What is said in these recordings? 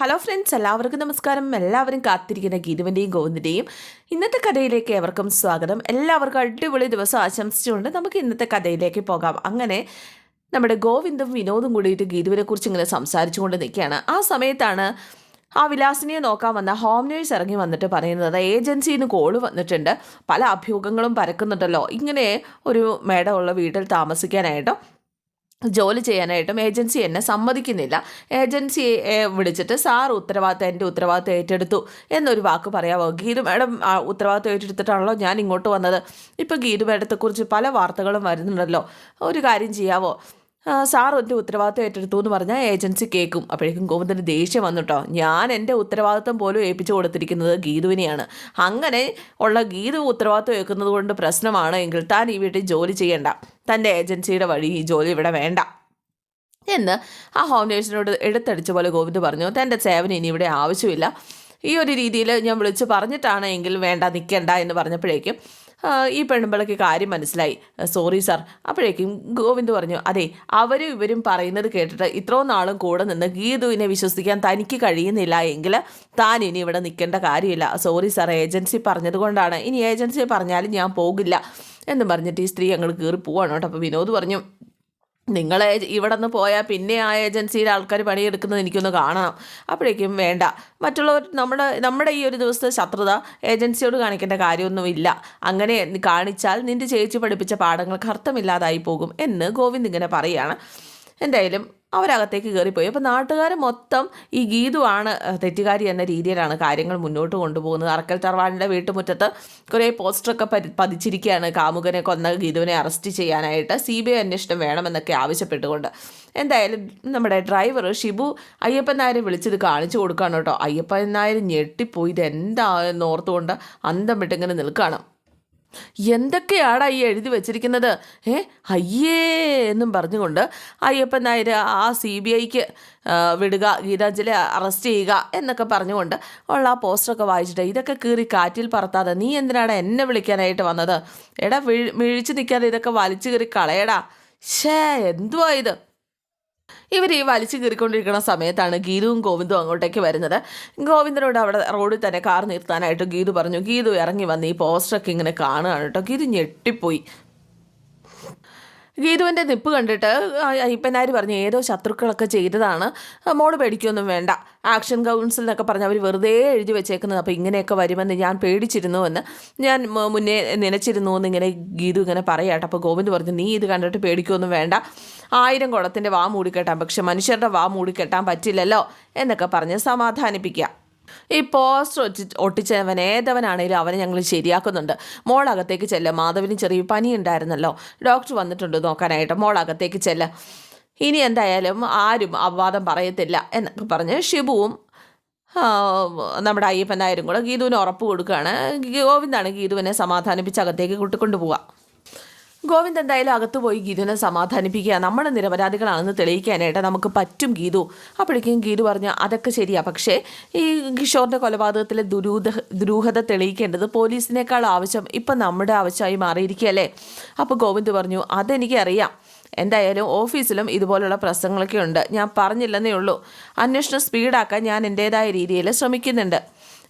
Hello friends എല്ലാവർക്കും നമസ്കാരം. എല്ലാവരും കാത്തിരിക്കുന്ന ഗീതുവിന്റെയും ഗോവിന്ദിന്റെയും ഇന്നത്തെ കഥയിലേക്ക് ഏവർക്കും സ്വാഗതം. എല്ലാവർക്കും അടിപൊളി ദിവസം ആശംസിച്ചുകൊണ്ട് നമുക്ക് ഇന്നത്തെ കഥയിലേക്ക് പോകാം. അങ്ങനെ നമ്മുടെ ഗോവിന്ദും വിനോദും കൂടിയിട്ട് ഗീതുവിനെ കുറിച്ച് ഇങ്ങനെ സംസാരിച്ചുകൊണ്ട് നിൽക്കുകയാണ്. ആ സമയത്താണ് ആ വിലാസിനെ നോക്കാൻ വന്ന ഹോം നേഴ്സ് ഇറങ്ങി വന്നിട്ട് പറയുന്നത് ഏജൻസിയിൽ നിന്ന് കോൾ വന്നിട്ടുണ്ട്. പല അഭ്യൂഹങ്ങളും പരക്കുന്നുണ്ടല്ലോ. ഇങ്ങനെ ഒരു മേഡമുള്ള വീട്ടിൽ താമസിക്കാനായിട്ടും ജോലി ചെയ്യാനായിട്ടും ഏജൻസി എന്നെ സമ്മതിക്കുന്നില്ല. ഏജൻസിയെ വിളിച്ചിട്ട് സാർ ഉത്തരവാദിത്തം എന്റെ ഉത്തരവാദിത്തം ഏറ്റെടുത്തു എന്നൊരു വാക്ക് പറയാമോ ഗീതു മാഡം ഉത്തരവാദിത്തം ഏറ്റെടുത്തിട്ടാണല്ലോ ഞാൻ ഇങ്ങോട്ട് വന്നത്. ഇപ്പോൾ ഗീതു മാഡത്തെക്കുറിച്ച് പല വാർത്തകളും വരുന്നുണ്ടല്ലോ. ഒരു കാര്യം ചെയ്യാവോ? സാർ എന്റെ ഉത്തരവാദിത്തം ഏറ്റെടുത്തു എന്ന് പറഞ്ഞാൽ ഏജൻസി കേൾക്കും. അപ്പോഴേക്കും ഗോവിന്ദന് ദേഷ്യം വന്നിട്ടോ. ഞാൻ എന്റെ ഉത്തരവാദിത്തം പോലും ഏൽപ്പിച്ചു കൊടുത്തിരിക്കുന്നത് ഗീതുവിനെയാണ്. അങ്ങനെ ഉള്ള ഗീതു ഉത്തരവാദിത്തം ഏൽക്കുന്നത് കൊണ്ട് പ്രശ്നമാണ് എങ്കിൽ താൻ ഈ വീട്ടിൽ ജോലി ചെയ്യേണ്ട. തന്റെ ഏജൻസിയുടെ വഴി ഈ ജോലി ഇവിടെ വേണ്ട. എന്ന് ആ ഹോം നേഴ്സിനോട് എടുത്തടിച്ച പോലെ ഗോവിന്ദ് പറഞ്ഞു തന്റെ സേവനം ഇനി ഇവിടെ ആവശ്യമില്ല. ഈ ഒരു രീതിയിൽ ഞാൻ വിളിച്ച് പറഞ്ഞിട്ടാണ് എങ്കിൽ വേണ്ട നിൽക്കേണ്ട എന്ന് പറഞ്ഞപ്പോഴേക്കും ഈ പെണ്ണുമ്പിളയ്ക്ക് കാര്യം മനസ്സിലായി. സോറി സാർ അപ്പോഴേക്കും ഗോവിന്ദ് പറഞ്ഞു അതെ അവരും ഇവരും പറയുന്നത് കേട്ടിട്ട് ഇത്രയും നാളും കൂടെ നിന്ന് ഗീതുവിനെ വിശ്വസിക്കാൻ തനിക്ക് കഴിയുന്നില്ല എങ്കിൽ താൻ ഇനി ഇവിടെ നിൽക്കേണ്ട കാര്യമില്ല. സോറി സാർ ഏജൻസി പറഞ്ഞതുകൊണ്ടാണ്. ഇനി ഏജൻസി പറഞ്ഞാലും ഞാൻ പോകില്ല. എന്ന് പറഞ്ഞിട്ട് ഈ സ്ത്രീ അങ്ങോട്ട് കയറി പോവാണ് കേട്ടോ. അപ്പോൾ വിനോദ് പറഞ്ഞു നിങ്ങളെ ഇവിടെ നിന്ന് പോയാൽ പിന്നെ ആ ഏജൻസിയിലെ ആൾക്കാർ പണിയെടുക്കുന്നത് എനിക്കൊന്ന് കാണണം. അപ്പോഴേക്കും വേണ്ട. മറ്റുള്ളവർ നമ്മുടെ നമ്മുടെ ഈ ഒരു ദിവസത്തെ ശത്രുത ഏജൻസിയോട് കാണിക്കേണ്ട കാര്യമൊന്നുമില്ല. അങ്ങനെ കാണിച്ചാൽ നിന്റെ ചേച്ചി പഠിപ്പിച്ച പാഠങ്ങൾക്ക് അർത്ഥമില്ലാതായി പോകും എന്ന് ഗോവിന്ദ് ഇങ്ങനെ പറയുകയാണ്. എന്തായാലും അവരകത്തേക്ക് കയറിപ്പോയി. അപ്പോൾ നാട്ടുകാർ മൊത്തം ഈ ഗീതുവാണ് തെറ്റുകാരി എന്ന രീതിയിലാണ് കാര്യങ്ങൾ മുന്നോട്ട് കൊണ്ടുപോകുന്നത്. അറക്കൽ തറവാടിന്റെ വീട്ടുമുറ്റത്ത് കുറേ പോസ്റ്ററൊക്കെ പതി പതിച്ചിരിക്കുകയാണ് കാമുകനെ കൊന്ന ഗീതുവിനെ അറസ്റ്റ് ചെയ്യാനായിട്ട്. സി ബി ഐ അന്വേഷണം വേണമെന്നൊക്കെ ആവശ്യപ്പെട്ടുകൊണ്ട്. എന്തായാലും നമ്മുടെ ഡ്രൈവർ ഷിബു അയ്യപ്പൻ നായരെ വിളിച്ചത് കാണിച്ചു കൊടുക്കുകയാണ് കേട്ടോ. അയ്യപ്പൻ നായർ ഞെട്ടിപ്പോയി. ഇത് എന്താണെന്ന് ഓർത്തുകൊണ്ട് അന്തം വിട്ടിങ്ങനെ നിൽക്കുകയാണ് എന്തൊക്കെയാടാ ഈ എഴുതി വെച്ചിരിക്കുന്നത്? ഏ അയ്യേ എന്നും പറഞ്ഞുകൊണ്ട് അയ്യപ്പൻ നായർ ആ സി ബി ഐക്ക് വിടുക ഗീതാഞ്ജലി അറസ്റ്റ് ചെയ്യുക എന്നൊക്കെ പറഞ്ഞുകൊണ്ട് ഉള്ള ആ പോസ്റ്ററൊക്കെ വായിച്ചിട്ട് ഇതൊക്കെ കീറി കാറ്റിൽ പറത്താതെ നീ എന്തിനാണ് എന്നെ വിളിക്കാനായിട്ട് വന്നത്? എടാ വീഴ് മിഴിച്ചു നിൽക്കാതെ ഇതൊക്കെ വലിച്ചു കീറി കളയടാ. ഷേ എന്തുവാ ഇത്? ഇവർ ഈ വലിച്ചു കീറിക്കൊണ്ടിരിക്കുന്ന സമയത്താണ് ഗീതുവും ഗോവിന്ദും അങ്ങോട്ടേക്ക് വരുന്നത്. ഗോവിന്ദനോട് അവിടെ റോഡിൽ തന്നെ കാർ നിർത്താനായിട്ട് ഗീതു പറഞ്ഞു. ഗീതു ഇറങ്ങി വന്ന് ഈ പോസ്റ്ററൊക്കെ ഇങ്ങനെ കാണുകയാണ് കേട്ടോ. ഗീതു ഞെട്ടിപ്പോയി. ഗീതുവിന്റെ നിപ്പ് കണ്ടിട്ട് അയ്യപ്പനാർ പറഞ്ഞു ഏതോ ശത്രുക്കളൊക്കെ ചെയ്തതാണ്. മോൾ പേടിക്കൊന്നും വേണ്ട. ആക്ഷൻ കൗൺസിൽ എന്നൊക്കെ പറഞ്ഞ് അവർ വെറുതെ എഴുതി വെച്ചേക്കുന്നത്. അപ്പോൾ ഇങ്ങനെയൊക്കെ വരുമെന്ന് ഞാൻ പേടിച്ചിരുന്നു എന്ന് ഞാൻ മുന്നേ നനച്ചിരുന്നു എന്ന് ഇങ്ങനെ ഗീതു ഇങ്ങനെ പറയാട്ടോ അപ്പോൾ ഗോവിന്ദ് പറഞ്ഞു നീ ഇത് കണ്ടിട്ട് പേടിക്കൊന്നും വേണ്ട. ആയിരം കുളത്തിന്റെ വാ മൂടിക്കെട്ടാം. പക്ഷെ മനുഷ്യരുടെ വാ മൂടിക്കെട്ടാൻ പറ്റില്ലല്ലോ എന്നൊക്കെ പറഞ്ഞ് സമാധാനിപ്പിക്കുക ഈ പോസ്റ്റർ ഒട്ടി ഒട്ടിച്ചവൻ ഏതവനാണേലും അവനെ ഞങ്ങൾ ശരിയാക്കുന്നുണ്ട്. മോളകത്തേക്ക് ചെല്ല. മാധവിന് ചെറിയ പനി ഉണ്ടായിരുന്നല്ലോ ഡോക്ടർ വന്നിട്ടുണ്ട് നോക്കാനായിട്ട്. മോളകത്തേക്ക് ചെല്ല. ഇനി എന്തായാലും ആരും അപവാദം പറയത്തില്ല എന്നൊക്കെ പറഞ്ഞ് ഷിബുവും നമ്മുടെ അയ്യപ്പൻ ആയിരും കൂടെ ഗീതുവിന് ഉറപ്പ് കൊടുക്കുകയാണ്. ഗോവിന്ദാണ് ഗീതുവിനെ സമാധാനിപ്പിച്ച് അകത്തേക്ക് കൂട്ടിക്കൊണ്ടു ഗോവിന്ദ് എന്തായാലും അകത്ത് പോയി ഗീതുവിനെ സമാധാനിപ്പിക്കുക. നമ്മൾ നിരപരാധികളാണെന്ന് തെളിയിക്കാനായിട്ട് നമുക്ക് പറ്റും ഗീതു. അപ്പോഴേക്കും ഗീതു പറഞ്ഞു അതൊക്കെ ശരിയാ. പക്ഷേ ഈ കിഷോറിന്റെ കൊലപാതകത്തിലെ ദുരൂഹ ദുരൂഹത തെളിയിക്കേണ്ടത് പോലീസിനേക്കാൾ ആവശ്യം ഇപ്പം നമ്മുടെ ആവശ്യമായി മാറിയിരിക്കുകയല്ലേ? അപ്പോൾ ഗോവിന്ദ് പറഞ്ഞു അതെനിക്കറിയാം. എന്തായാലും ഓഫീസിലും ഇതുപോലുള്ള പ്രശ്നങ്ങളൊക്കെ ഉണ്ട്. ഞാൻ പറഞ്ഞില്ലെന്നേ ഉള്ളൂ. അന്വേഷണം സ്പീഡാക്കാൻ ഞാൻ എന്റേതായ രീതിയിൽ ശ്രമിക്കുന്നുണ്ട്.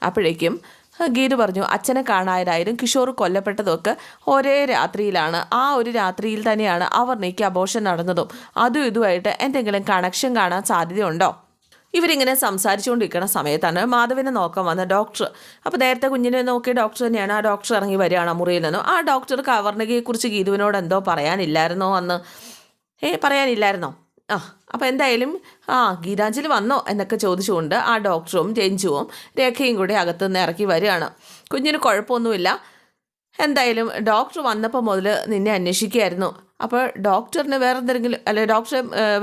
അപ്പോഴേക്കും ഗീതു പറഞ്ഞു അച്ഛനെ കാണാനായാലും കിഷോർ കൊല്ലപ്പെട്ടതൊക്കെ ഒരേ രാത്രിയിലാണ്. ആ ഒരു രാത്രിയിൽ തന്നെയാണ് അവർ നീക്കി അബോഷൻ നടന്നതും. അതും ഇതുമായിട്ട് എന്തെങ്കിലും കണക്ഷൻ കാണാൻ സാധ്യതയുണ്ടോ? ഇവരിങ്ങനെ സംസാരിച്ചുകൊണ്ടിരിക്കുന്ന സമയത്താണ് മാധവിനെ നോക്കാൻ വന്ന ഡോക്ടർ അപ്പോൾ നേരത്തെ കുഞ്ഞിനെ നോക്കിയ ഡോക്ടർ തന്നെയാണ് ആ ഡോക്ടർ ഇറങ്ങി വരികയാണ് മുറിയിൽ നിന്നും. ആ ഡോക്ടർ കവർണകയെക്കുറിച്ച് ഗീതുവിനോട് എന്തോ പറയാനില്ലായിരുന്നോ അന്ന്? ഏ പറയാനില്ലായിരുന്നോ? ആ അപ്പോൾ എന്തായാലും ആ ഗീതാഞ്ജലി വന്നോ എന്നൊക്കെ ചോദിച്ചുകൊണ്ട് ആ ഡോക്ടറും രഞ്ജുവും രേഖയും കൂടി അകത്തു നിന്ന് ഇറക്കി വരികയാണ്. കുഞ്ഞിന് കുഴപ്പമൊന്നുമില്ല. എന്തായാലും ഡോക്ടർ വന്നപ്പോൾ മുതൽ നിന്നെ അന്വേഷിക്കുകയായിരുന്നു. അപ്പോൾ ഡോക്ടറിന് വേറെ എന്തെങ്കിലും അല്ലെ ഡോക്ടർ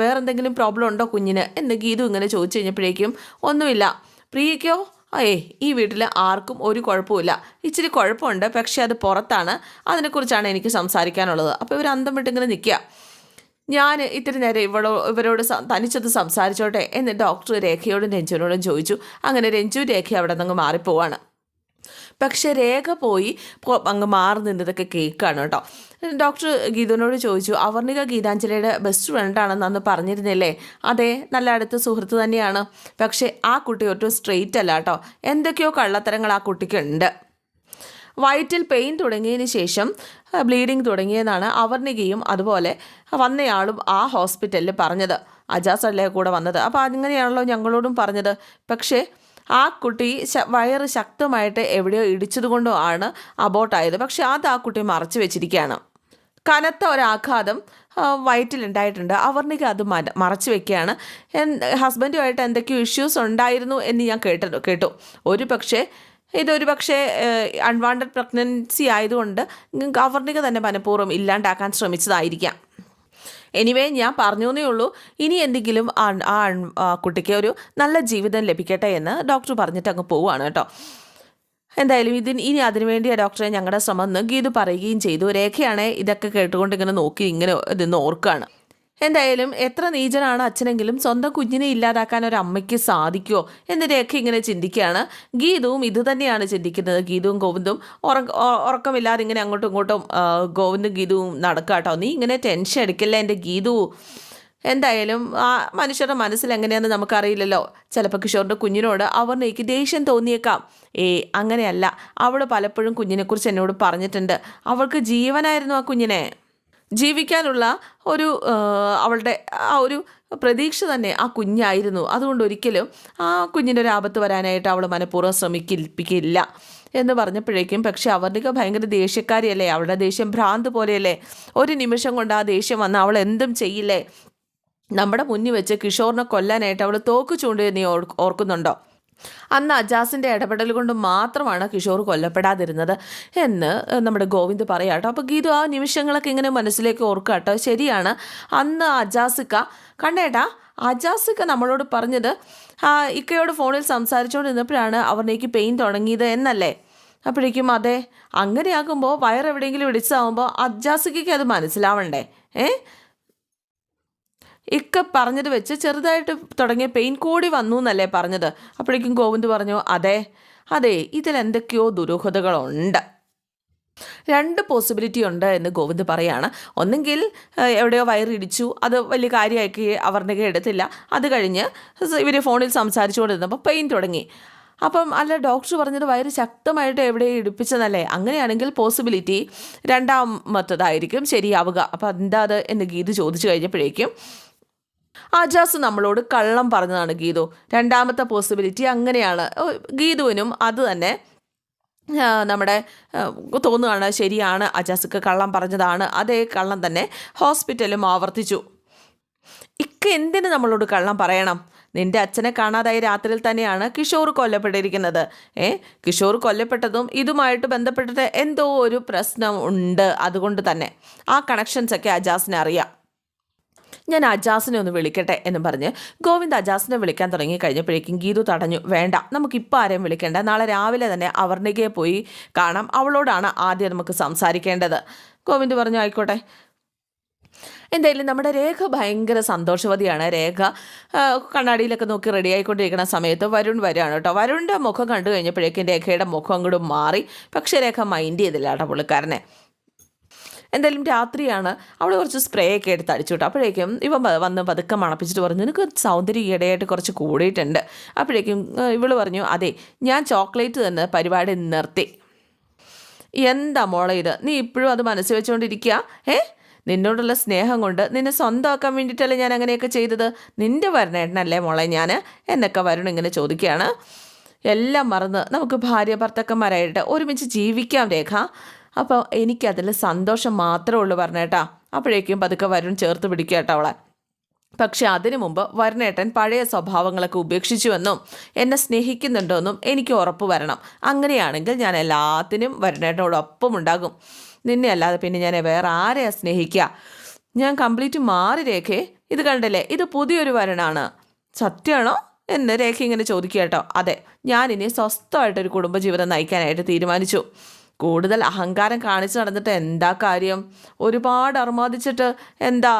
വേറെ എന്തെങ്കിലും പ്രോബ്ലം ഉണ്ടോ കുഞ്ഞിന്? എന്ന് ഗീതു ഇങ്ങനെ ചോദിച്ചു കഴിഞ്ഞപ്പോഴേക്കും ഒന്നുമില്ല. പ്രിയയ്ക്കോ? ഏയ് ഈ വീട്ടിൽ ആർക്കും ഒരു കുഴപ്പമില്ല ഇച്ചിരി കുഴപ്പമുണ്ട് പക്ഷേ അത് പുറത്താണ്. അതിനെക്കുറിച്ചാണ് എനിക്ക് സംസാരിക്കാനുള്ളത്. അപ്പോൾ ഇവർ അന്തം വിട്ടിങ്ങനെ നിൽക്കുക. ഞാൻ ഇത്തിരി നേരം ഇവളോ ഇവരോട് തനിച്ചത് സംസാരിച്ചോട്ടെ എന്ന് ഡോക്ടർ രേഖയോടും രഞ്ജുവിനോടും ചോദിച്ചു. അങ്ങനെ രഞ്ജു രേഖ അവിടെ നിന്ന് മാറിപ്പോവാണ്. പക്ഷെ രേഖ പോയി അങ്ങ് മാറി നിന്നതൊക്കെ കേൾക്കാണ് കേട്ടോ. ഡോക്ടർ ഗീതുവിനോട് ചോദിച്ചു അവർണിക ഗീതാഞ്ജലിയുടെ ബെസ്റ്റ് ഫ്രണ്ടാണെന്ന് അന്ന് പറഞ്ഞിരുന്നില്ലേ? അതെ നല്ല അടുത്ത സുഹൃത്ത് തന്നെയാണ്. പക്ഷേ ആ കുട്ടി ഒട്ടും സ്ട്രെയിറ്റ് അല്ല കേട്ടോ. എന്തൊക്കെയോ കള്ളത്തരങ്ങൾ ആ കുട്ടിക്കുണ്ട്. വയറ്റിൽ പെയിൻ തുടങ്ങിയതിന് ശേഷം ബ്ലീഡിങ് തുടങ്ങിയതാണ് അവർണികയും അതുപോലെ വന്നയാളും ആ ഹോസ്പിറ്റലിൽ പറഞ്ഞത്. അജാസ് അല്ലേ കൂടെ വന്നത്. അപ്പോൾ അങ്ങനെയാണല്ലോ ഞങ്ങളോടും പറഞ്ഞത്. പക്ഷേ ആ കുട്ടി വയറ് ശക്തമായിട്ട് എവിടെയോ ഇടിച്ചതുകൊണ്ടോ ആണ് അബോട്ടായത് പക്ഷേ അത് ആ കുട്ടി മറച്ചു വെച്ചിരിക്കുകയാണ്. കനത്ത ഒരാഘാതം വയറ്റിലുണ്ടായിട്ടുണ്ട് അവർണിക അത് മര മറച്ചു വെക്കുകയാണ്. ഹസ്ബൻഡുമായിട്ട് എന്തൊക്കെയോ ഇഷ്യൂസ് ഉണ്ടായിരുന്നു എന്ന് ഞാൻ കേട്ടു കേട്ടു. ഒരു പക്ഷേ ഇതൊരു പക്ഷേ അൺവാണ്ടഡ് പ്രഗ്നൻസി ആയതുകൊണ്ട് ഗവർണിക തന്നെ മനഃപൂർവം ഇല്ലാണ്ടാക്കാൻ ശ്രമിച്ചതായിരിക്കാം. എനിവേ ഞാൻ പറഞ്ഞു എന്നേ ഉള്ളൂ. ഇനി എന്തെങ്കിലും ആ ആ കുട്ടിക്ക് ഒരു നല്ല ജീവിതം ലഭിക്കട്ടെ എന്ന് ഡോക്ടർ പറഞ്ഞിട്ട് അങ്ങ് പോവുകയാണ് കേട്ടോ. എന്തായാലും ഇതിന് ഇനി അതിനുവേണ്ടി ആ ഡോക്ടറെ ഞങ്ങളുടെ ശ്രമം എന്ന് പറയുകയും ചെയ്തു. രേഖയാണെ ഇതൊക്കെ കേട്ടുകൊണ്ട് ഇങ്ങനെ നോക്കി ഇങ്ങനെ ഇതെന്ന് ഓർക്കുകയാണ്. എന്തായാലും എത്ര നീചനാണ് അച്ഛനെങ്കിലും സ്വന്തം കുഞ്ഞിനെ ഇല്ലാതാക്കാൻ ഒരു അമ്മയ്ക്ക് സാധിക്കുമോ രേഖ ഇങ്ങനെ ചിന്തിക്കുകയാണ്. ഗീതവും ഇതുതന്നെയാണ് ചിന്തിക്കുന്നത്. ഗീതവും ഗോവിന്ദും ഉറക്ക ഉറക്കമില്ലാതെ ഇങ്ങനെ അങ്ങോട്ടും ഇങ്ങോട്ടും ഗോവിന്ദും ഗീതവും നടക്കുക കേട്ടോ. നീ ഇങ്ങനെ ടെൻഷൻ എടുക്കില്ല എന്റെ ഗീതു? എന്തായാലും ആ മനുഷ്യരുടെ മനസ്സിൽ എങ്ങനെയാണെന്ന് നമുക്കറിയില്ലല്ലോ. ചിലപ്പോൾ കിഷോറിന്റെ കുഞ്ഞിനോട് അവർക്ക് ദേഷ്യം തോന്നിയേക്കാം. ഏ അങ്ങനെയല്ല. അവൾ പലപ്പോഴും കുഞ്ഞിനെക്കുറിച്ച് എന്നോട് പറഞ്ഞിട്ടുണ്ട്. അവൾക്ക് ജീവനായിരുന്നു ആ കുഞ്ഞിനെ. ജീവിക്കാനുള്ള ഒരു അവളുടെ ആ ഒരു പ്രതീക്ഷ തന്നെ ആ കുഞ്ഞായിരുന്നു. അതുകൊണ്ട് ഒരിക്കലും ആ കുഞ്ഞിന്റെ ഒരു ആപത്ത് വരാനായിട്ട് അവൾ മനഃപൂർവം ശ്രമിക്കില്ല എന്ന് പറഞ്ഞപ്പോഴേക്കും പക്ഷേ അവരുടെയൊക്കെ ഭയങ്കര ദേഷ്യക്കാരിയല്ലേ? അവളുടെ ദേഷ്യം ഭ്രാന്ത് പോലെയല്ലേ? ഒരു നിമിഷം കൊണ്ട് ആ ദേഷ്യം വന്ന് അവൾ എന്തും ചെയ്യില്ലേ? നമ്മുടെ മുന്നിൽ വെച്ച് കിഷോറിനെ കൊല്ലാനായിട്ട് അവൾ തോക്ക് ചൂണ്ടി നീ ഓർക്കുന്നുണ്ടോ? അന്ന് അജാസിന്റെ ഇടപെടൽ കൊണ്ട് മാത്രമാണ് കിഷോർ കൊല്ലപ്പെടാതിരുന്നത്. എന്ന് നമ്മുടെ ഗോവിന്ദ് പറയാം കേട്ടോ. അപ്പോൾ ഗീതു ആ നിമിഷങ്ങളൊക്കെ ഇങ്ങനെ മനസ്സിലേക്ക് ഓർക്കുക കേട്ടോ. ശരിയാണ്. അന്ന് അജാസിക്ക കണ്ടേട്ടാ അജാസിക്ക നമ്മളോട് പറഞ്ഞത് ഇക്കയോട് ഫോണിൽ സംസാരിച്ചുകൊണ്ട് നിന്നപ്പോഴാണ് അവരിലേക്ക് പെയിൻ തുടങ്ങിയത് എന്നല്ലേ? അപ്പോഴേക്കും അതെ അങ്ങനെയാകുമ്പോൾ വയറെവിടെയെങ്കിലും ഇടിച്ചതാകുമ്പോൾ അജാസിക്കയ്ക്ക് അത് മനസ്സിലാവണ്ടേ? ഏ ഇക്ക പറഞ്ഞത് വെച്ച് ചെറുതായിട്ട് തുടങ്ങിയ പെയിൻ കൂടി വന്നു എന്നല്ലേ പറഞ്ഞത്. അപ്പോഴേക്കും ഗോവിന്ദ് പറഞ്ഞു അതെ അതെ ഇതിലെന്തൊക്കെയോ ദുരൂഹതകളുണ്ട്. രണ്ട് പോസിബിലിറ്റി ഉണ്ട് എന്ന് ഗോവിന്ദ് പറയാണ്. ഒന്നെങ്കിൽ എവിടെയോ വയറിടിച്ചു അത് വലിയ കാര്യമാക്കി അവരുടെ എടുത്തില്ല. അത് കഴിഞ്ഞ് ഇവർ ഫോണിൽ സംസാരിച്ചുകൊണ്ടിരുന്നപ്പോൾ പെയിൻ തുടങ്ങി. അപ്പം അല്ല ഡോക്ടർ പറഞ്ഞത് വയറ് ശക്തമായിട്ട് എവിടെ ഇടിപ്പിച്ചതല്ലേ? അങ്ങനെയാണെങ്കിൽ പോസിബിലിറ്റി രണ്ടാമത്തതായിരിക്കും ശരിയാവുക. അപ്പം എന്താ അത് എന്ന് ഗീത് ചോദിച്ചു കഴിഞ്ഞപ്പോഴേക്കും അജാസ് നമ്മളോട് കള്ളം പറഞ്ഞതാണ് ഗീതു. രണ്ടാമത്തെ പോസിബിലിറ്റി അങ്ങനെയാണ്. ഗീതുവിനും അത് തന്നെ നമ്മുടെ തോന്നുകയാണ് ശരിയാണ് അജാസിക്ക് കള്ളം പറഞ്ഞതാണ്. അതേ കള്ളം തന്നെ ഹോസ്പിറ്റലും ആവർത്തിച്ചു. ഇക്ക എന്തിന് നമ്മളോട് കള്ളം പറയണം? നിന്റെ അച്ഛനെ കാണാതായ രാത്രിയിൽ തന്നെയാണ് കിഷോർ കൊല്ലപ്പെട്ടിരിക്കുന്നത്. ഏ കിഷോർ കൊല്ലപ്പെട്ടതും ഇതുമായിട്ട് ബന്ധപ്പെട്ടിട്ട് എന്തോ ഒരു പ്രശ്നം ഉണ്ട്. അതുകൊണ്ട് തന്നെ ആ കണക്ഷൻസൊക്കെ അജാസിനെ അറിയാം. ഞാൻ അജാസിനെ ഒന്ന് വിളിക്കട്ടെ എന്ന് പറഞ്ഞ് ഗോവിന്ദ് അജാസിനെ വിളിക്കാൻ തുടങ്ങി കഴിഞ്ഞപ്പോഴേക്കും ഗീതു തടഞ്ഞു വേണ്ട നമുക്കിപ്പോൾ ആരെയും വിളിക്കേണ്ട. നാളെ രാവിലെ തന്നെ അവർണികയെ പോയി കാണാം. അവളോടാണ് ആദ്യം നമുക്ക് സംസാരിക്കേണ്ടത്. ഗോവിന്ദ് പറഞ്ഞു ആയിക്കോട്ടെ. എന്തായാലും നമ്മുടെ രേഖ ഭയങ്കര സന്തോഷവതിയാണ്. രേഖ കണ്ണാടിയിലൊക്കെ നോക്കി റെഡി ആയിക്കൊണ്ടിരിക്കുന്ന സമയത്ത് വരുൺ വരികയാണ് കേട്ടോ. വരുണിന്റെ മുഖം കണ്ടു കഴിഞ്ഞപ്പോഴേക്കും രേഖയുടെ മുഖം അങ്ങോട്ട് മാറി. പക്ഷേ രേഖ മൈൻഡ് ചെയ്തില്ല കേട്ടോ പുള്ളിക്കാരനെ. എന്തായാലും രാത്രിയാണ്. അവൾ കുറച്ച് സ്പ്രേ ഒക്കെ എടുത്ത് അടിച്ചു വിട്ടു അപ്പോഴേക്കും ഇവൻ വന്ന് പതുക്കെ മണപ്പിച്ചിട്ട് പറഞ്ഞു നിനക്ക് സൗന്ദര്യം ഈയിടെയായിട്ട് കുറച്ച് കൂടിയിട്ടുണ്ട്. അപ്പോഴേക്കും ഇവൾ പറഞ്ഞു അതെ ഞാൻ ചോക്ലേറ്റ് തന്നെ പരിപാടി നിർത്തി. എന്താ മോളെ ഇത്? നീ ഇപ്പോഴും അത് മനസ്സിൽ വെച്ചുകൊണ്ടിരിക്കുക ഏ നിന്നോടുള്ള സ്നേഹം കൊണ്ട് നിന്നെ സ്വന്തമാക്കാൻ വേണ്ടിയിട്ടല്ലേ ഞാൻ അങ്ങനെയൊക്കെ ചെയ്തത്? നിന്റെ വരണേട്ടനല്ലേ മോളെ ഞാൻ എന്നൊക്കെ വരുൺ ഇങ്ങനെ ചോദിക്കുകയാണ് എല്ലാം മറന്ന് നമുക്ക് ഭാര്യ ഭർത്തക്കന്മാരായിട്ട് ഒരുമിച്ച് ജീവിക്കാം രേഖ. അപ്പോൾ എനിക്കതിൽ സന്തോഷം മാത്രമേ ഉള്ളൂ പറഞ്ഞേട്ടാ അപ്പോഴേക്കും പതുക്കെ വരുൺ ചേർത്ത് പിടിക്കുക കേട്ടോ അവളെ. പക്ഷെ അതിനു മുമ്പ് വരുണേട്ടൻ പഴയ സ്വഭാവങ്ങളൊക്കെ ഉപേക്ഷിച്ചുവെന്നും എന്നെ സ്നേഹിക്കുന്നുണ്ടോയെന്നും എനിക്ക് ഉറപ്പ് വരണം. അങ്ങനെയാണെങ്കിൽ ഞാൻ എല്ലാത്തിനും വരുണേട്ടനോടൊപ്പം ഉണ്ടാകും. നിന്നെ അല്ലാതെ പിന്നെ ഞാൻ വേറെ ആരെയാ സ്നേഹിക്കുക? ഞാൻ കംപ്ലീറ്റ് മാറി രേഖ ഇത് കണ്ടല്ലേ? ഇത് പുതിയൊരു വരണാണ്. സത്യമാണോ? എന്ന് രേഖ ഇങ്ങനെ ചോദിക്കുക കേട്ടോ അതെ ഞാനിനി സ്വസ്ഥമായിട്ടൊരു കുടുംബജീവിതം നയിക്കാനായിട്ട് തീരുമാനിച്ചു. കൂടുതൽ അഹങ്കാരം കാണിച്ചു നടന്നിട്ട് എന്താ കാര്യം? ഒരുപാട് അർമാദിച്ചിട്ട് എന്താ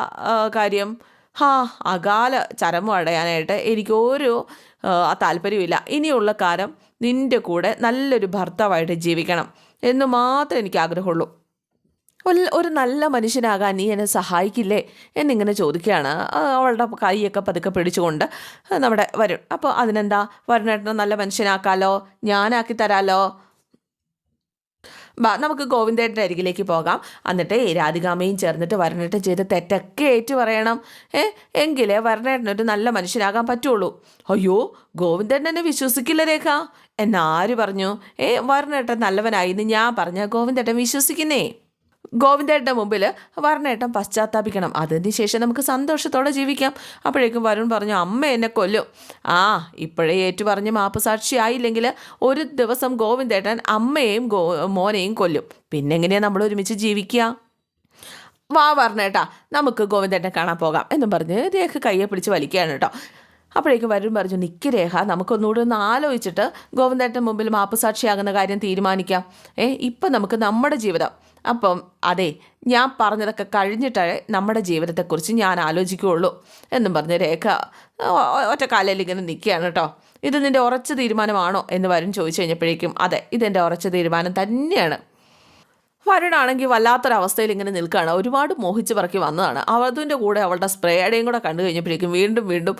കാര്യം? ഹാ അകാല ചരമം അടയാനായിട്ട് എനിക്കൊരു താല്പര്യമില്ല ഇനിയുള്ള കാലം നിന്റെ കൂടെ നല്ലൊരു ഭർത്താവായിട്ട് ജീവിക്കണം എന്ന് മാത്രമേ എനിക്ക് ആഗ്രഹമുള്ളൂ ഒരു- നല്ല മനുഷ്യനാകാൻ നീ എന്നെ സഹായിക്കില്ലേ എന്നിങ്ങനെ ചോദിക്കുകയാണ്. അവളുടെ കൈയൊക്കെ പതുക്കെ പിടിച്ചുകൊണ്ട് നമ്മുടെ വരുൺ. അപ്പോൾ അതിനെന്താ? വരുണേട്ടനെ നല്ല മനുഷ്യനാക്കാലോ? ഞാനാക്കി തരാലോ നമുക്ക് ഗോവിന്ദേട്ടന്റെ അരികിലേക്ക് പോകാം. എന്നിട്ട് ഈ രാധികാമ്മയും ചേർന്നിട്ട് വരണേട്ടൻ ചെയ്ത് തെറ്റൊക്കെ ഏറ്റു പറയണം. ഏ എങ്കിലേ വരണേട്ടനൊരു നല്ല മനുഷ്യനാകാൻ പറ്റുള്ളൂ. അയ്യോ ഗോവിന്ദേട്ടൻ എന്നെ വിശ്വസിക്കില്ല രേഖ. എന്നാര് പറഞ്ഞു? ഏ വരണേട്ടൻ നല്ലവനായി എന്ന് ഞാൻ പറഞ്ഞ ഗോവിന്ദേട്ടൻ വിശ്വസിക്കുന്നേ. ഗോവിന്ദേട്ടന്റെ മുമ്പിൽ വർണേട്ടൻ പശ്ചാത്താപിക്കണം. അതിന് ശേഷം നമുക്ക് സന്തോഷത്തോടെ ജീവിക്കാം. അപ്പോഴേക്കും വരുൺ പറഞ്ഞു അമ്മ എന്നെ കൊല്ലും. ആ ഇപ്പോഴേ ഏറ്റു പറഞ്ഞ് മാപ്പ് സാക്ഷിയായില്ലെങ്കിൽ ഒരു ദിവസം ഗോവിന്ദേട്ടൻ അമ്മയെയും ഗോ മോനെയും കൊല്ലും. പിന്നെ എങ്ങനെയാ നമ്മൾ ഒരുമിച്ച് ജീവിക്കുക? വാ പറഞ്ഞേട്ടാ നമുക്ക് ഗോവിന്ദേട്ടനെ കാണാൻ പോകാം എന്നും പറഞ്ഞ് രേഖ കയ്യെ പിടിച്ച് വലിക്കുകയാണ് കേട്ടോ. അപ്പോഴേക്കും വരും പറഞ്ഞു നിക്ക് രേഖ നമുക്കൊന്നുകൂടെ ഒന്ന് ആലോചിച്ചിട്ട് ഗോവിന്ദേട്ടൻ മുമ്പിൽ മാപ്പ് സാക്ഷിയാകുന്ന കാര്യം തീരുമാനിക്കാം. ഏ ഇപ്പം നമുക്ക് നമ്മുടെ ജീവിതം. അപ്പം അതെ ഞാൻ പറഞ്ഞതൊക്കെ കഴിഞ്ഞിട്ടേ നമ്മുടെ ജീവിതത്തെക്കുറിച്ച് ഞാൻ ആലോചിക്കുകയുള്ളൂ എന്നും പറഞ്ഞ് രേഖ ഒറ്റ കാലയിൽ ഇങ്ങനെ നിൽക്കുകയാണ് കേട്ടോ. ഇത് നിന്റെ ഉറച്ച തീരുമാനമാണോ? എന്ന് വരും ചോദിച്ചു കഴിഞ്ഞപ്പോഴേക്കും അതെ ഇതെന്റെ ഉറച്ച തീരുമാനം തന്നെയാണ്. വരുണാണെങ്കിൽ വല്ലാത്തൊരവസ്ഥയിൽ ഇങ്ങനെ നിൽക്കുകയാണ്. ഒരുപാട് മോഹിച്ച് പറക്കി വന്നതാണ്. അവതിന്റെ കൂടെ അവളുടെ സ്പ്രേയുടെയും കൂടെ കണ്ടു കഴിഞ്ഞപ്പോഴേക്കും വീണ്ടും വീണ്ടും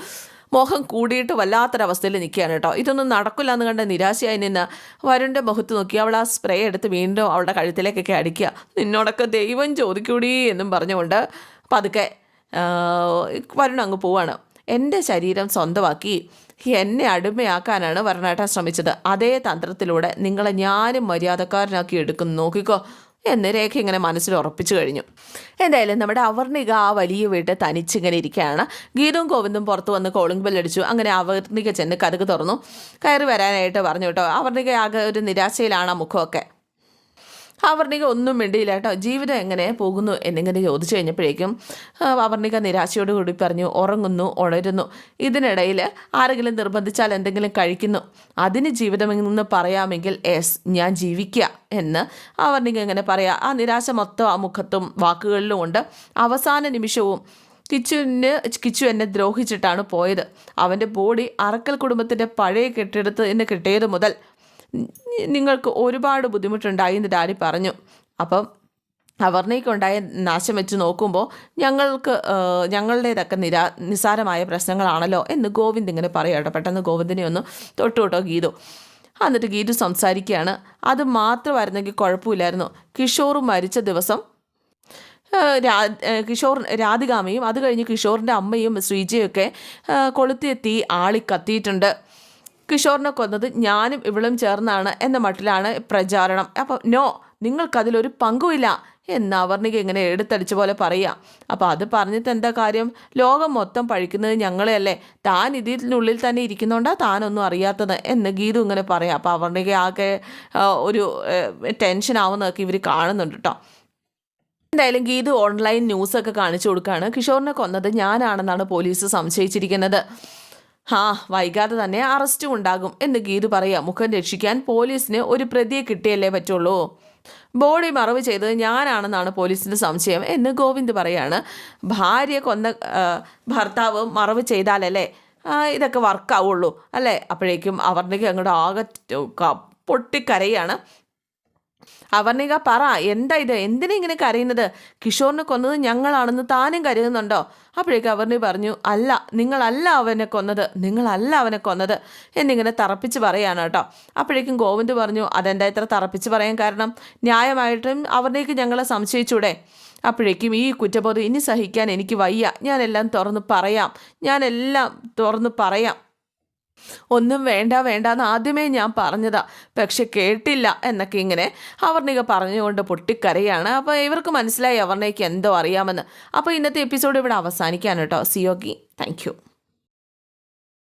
മോഹം കൂടിയിട്ട് വല്ലാത്തൊരവസ്ഥയിൽ നിൽക്കുകയാണ് കേട്ടോ. ഇതൊന്നും നടക്കില്ല എന്ന് കണ്ട് നിരാശയായി നിന്ന് വരുണിന്റെ മുഖത്ത് നോക്കി അവൾ ആ സ്പ്രേ എടുത്ത് വീണ്ടും അവളുടെ കഴുത്തിലേക്കൊക്കെ അടിക്കുക. നിന്നോടൊക്കെ ദൈവം ചോദിക്കൂടി എന്നും പറഞ്ഞുകൊണ്ട് പതുക്കെ വരുൺ അങ്ങ് പോവാണ്. എന്റെ ശരീരം സ്വന്തമാക്കി എന്നെ അടിമയാക്കാനാണ് വരണേട്ടൻ ശ്രമിച്ചത്. അതേ തന്ത്രത്തിലൂടെ നിങ്ങളെ ഞാനും മര്യാദക്കാരനാക്കി എടുക്കുന്നു. നോക്കിക്കോ എന്ന് രേഖ ഇങ്ങനെ മനസ്സിൽ ഉറപ്പിച്ചു കഴിഞ്ഞു. എന്തായാലും നമ്മുടെ അവർണിക ആ വലിയ വീട്ടിൽ തനിച്ചിങ്ങനെ ഇരിക്കുകയാണ്. ഗീതും ഗോവിന്ദും പുറത്ത് വന്ന് കോളിംഗ് ബെൽ അടിച്ചു. അങ്ങനെ അവർണിക ചെന്ന് കഥക് തുറന്നു. കയറി വരാനായിട്ട് പറഞ്ഞു കേട്ടോ. അവർണിക ആകെ ഒരു നിരാശയിലാണ് ആ മുഖമൊക്കെ. അവർണിക ഒന്നും മിണ്ടിയില്ല കേട്ടോ. ജീവിതം എങ്ങനെ പോകുന്നു എന്നിങ്ങനെ ചോദിച്ചു കഴിഞ്ഞപ്പോഴേക്കും ആ, അവർണിക നിരാശയോട് കൂടി പറഞ്ഞു ഉറങ്ങുന്നു ഉണരുന്നു. ഇതിനിടയിൽ ആരെങ്കിലും നിർബന്ധിച്ചാൽ എന്തെങ്കിലും കഴിക്കുന്നു. അതിന് ജീവിതമെന്ന് പറയാമെങ്കിൽ എസ് ഞാൻ ജീവിക്കുക എന്ന് അവർണിക ഇങ്ങനെ പറയാം. ആ നിരാശ മൊത്തം ആ മുഖത്തും വാക്കുകളിലും ഉണ്ട്. അവസാന നിമിഷവും കിച്ചുവിന് കിച്ചു എന്നെ ദ്രോഹിച്ചിട്ടാണ് പോയത്. അവന്റെ ബോഡി അറക്കൽ കുടുംബത്തിന്റെ പഴയ കെട്ടിടത്ത് നിന്ന് കിട്ടിയത് മുതൽ നിങ്ങൾക്ക് ഒരുപാട് ബുദ്ധിമുട്ടുണ്ടായി എന്ന് ഡാഡി പറഞ്ഞു. അപ്പം അവർണയ്ക്കുണ്ടായ നാശം വെച്ച് നോക്കുമ്പോൾ ഞങ്ങൾക്ക് ഞങ്ങളുടേതൊക്കെ നിരാ നിസാരമായ പ്രശ്നങ്ങളാണല്ലോ എന്ന് ഗോവിന്ദ് ഇങ്ങനെ പറയാട്ടോ പെട്ടെന്ന് ഗോവിന്ദിനെ ഒന്ന് തൊട്ടു കേട്ടോ ഗീതു. എന്നിട്ട് ഗീതു സംസാരിക്കുകയാണ്. അത് മാത്രമായിരുന്നെങ്കിൽ കുഴപ്പമില്ലായിരുന്നു. കിഷോർ മരിച്ച ദിവസം കിഷോർ രാധികാമയും അത് കഴിഞ്ഞ് കിഷോറിന്റെ അമ്മയും ശ്രീജയൊക്കെ കൊളുത്തിയെത്തി ആളി കത്തിയിട്ടുണ്ട് കിഷോറിനെ കൊന്നത് ഞാനും ഇവളും ചേർന്നാണ് എന്ന മട്ടിലാണ് പ്രചാരണം. അപ്പം നോ നിങ്ങൾക്കതിലൊരു പങ്കുമില്ല എന്ന് അവർണിക ഇങ്ങനെ എടുത്തടിച്ച പോലെ പറയുക. അപ്പോൾ അത് പറഞ്ഞിട്ട് എന്താ കാര്യം? ലോകം മൊത്തം പഴിക്കുന്നത് ഞങ്ങളെയല്ലേ? താൻ ഇതിനുള്ളിൽ തന്നെ ഇരിക്കുന്നുണ്ടാ താനൊന്നും അറിയാത്തത് എന്ന് ഗീതു ഇങ്ങനെ പറയാം. അപ്പോൾ അവർണിക ആകെ ഒരു ടെൻഷൻ ആവുന്നതൊക്കെ ഇവർ കാണുന്നുണ്ട് കേട്ടോ എന്തായാലും ഗീതു ഓൺലൈൻ ന്യൂസൊക്കെ കാണിച്ചു കൊടുക്കുകയാണ് കിഷോറിനെ കൊന്നത് ഞാനാണെന്നാണ് പോലീസ് സംശയിച്ചിരിക്കുന്നത്. ആ വൈകാതെ തന്നെ അറസ്റ്റും ഉണ്ടാകും എന്ന് ഗീതു പറയാം. മുഖം രക്ഷിക്കാൻ പോലീസിന് ഒരു പ്രതിയെ കിട്ടിയല്ലേ പറ്റുള്ളൂ. ബോഡി മറവ് ചെയ്തത് ഞാനാണെന്നാണ് പോലീസിന്റെ സംശയം എന്ന് ഗോവിന്ദ് പറയാണ്. ഭാര്യ കൊന്ന ഭർത്താവ് മറവ് ചെയ്താലല്ലേ ഇതൊക്കെ വർക്കാവുള്ളൂ അല്ലേ? അപ്പോഴേക്കും അവരുടെ അങ്ങോട്ട് ആകെ പൊട്ടിക്കരയാണ്. അവർണിക പറ എന്താ ഇത്? എന്തിനാ ഇങ്ങനെ കരയുന്നത്? കിഷോറിനെ കൊന്നത് ഞങ്ങളാണെന്ന് താനും കരുതുന്നുണ്ടോ? അപ്പോഴേക്ക് അവർണി പറഞ്ഞു അല്ല നിങ്ങളല്ല അവനെ കൊന്നത് നിങ്ങളല്ല അവനെ കൊന്നത് എന്നിങ്ങനെ തറപ്പിച്ച് പറയാണ് കേട്ടോ. അപ്പോഴേക്കും ഗോവിന്ദ് പറഞ്ഞു അതെന്താ ഇത്ര തറപ്പിച്ച് പറയാൻ കാരണം? ന്യായമായിട്ടും അവർണിക്ക് ഞങ്ങളെ സംശയിച്ചൂടെ. അപ്പോഴേക്കും ഈ കുറ്റബോധം ഇനി സഹിക്കാൻ എനിക്ക് വയ്യ. ഞാനെല്ലാം തുറന്ന് പറയാം. ഞാനെല്ലാം തുറന്ന് പറയാം. ഒന്നും വേണ്ട വേണ്ട എന്ന് ആദ്യമേ ഞാൻ പറഞ്ഞതാ. പക്ഷെ കേട്ടില്ല എന്നൊക്കെ ഇങ്ങനെ അവർണിക പറഞ്ഞുകൊണ്ട് പൊട്ടിക്കരയാണ്. അപ്പോൾ ഇവർക്ക് മനസ്സിലായി അവർണയ്ക്ക് എന്തോ അറിയാമെന്ന്. അപ്പോൾ ഇന്നത്തെ എപ്പിസോഡ് ഇവിടെ അവസാനിക്കാൻ കേട്ടോ. സിയോഗി താങ്ക്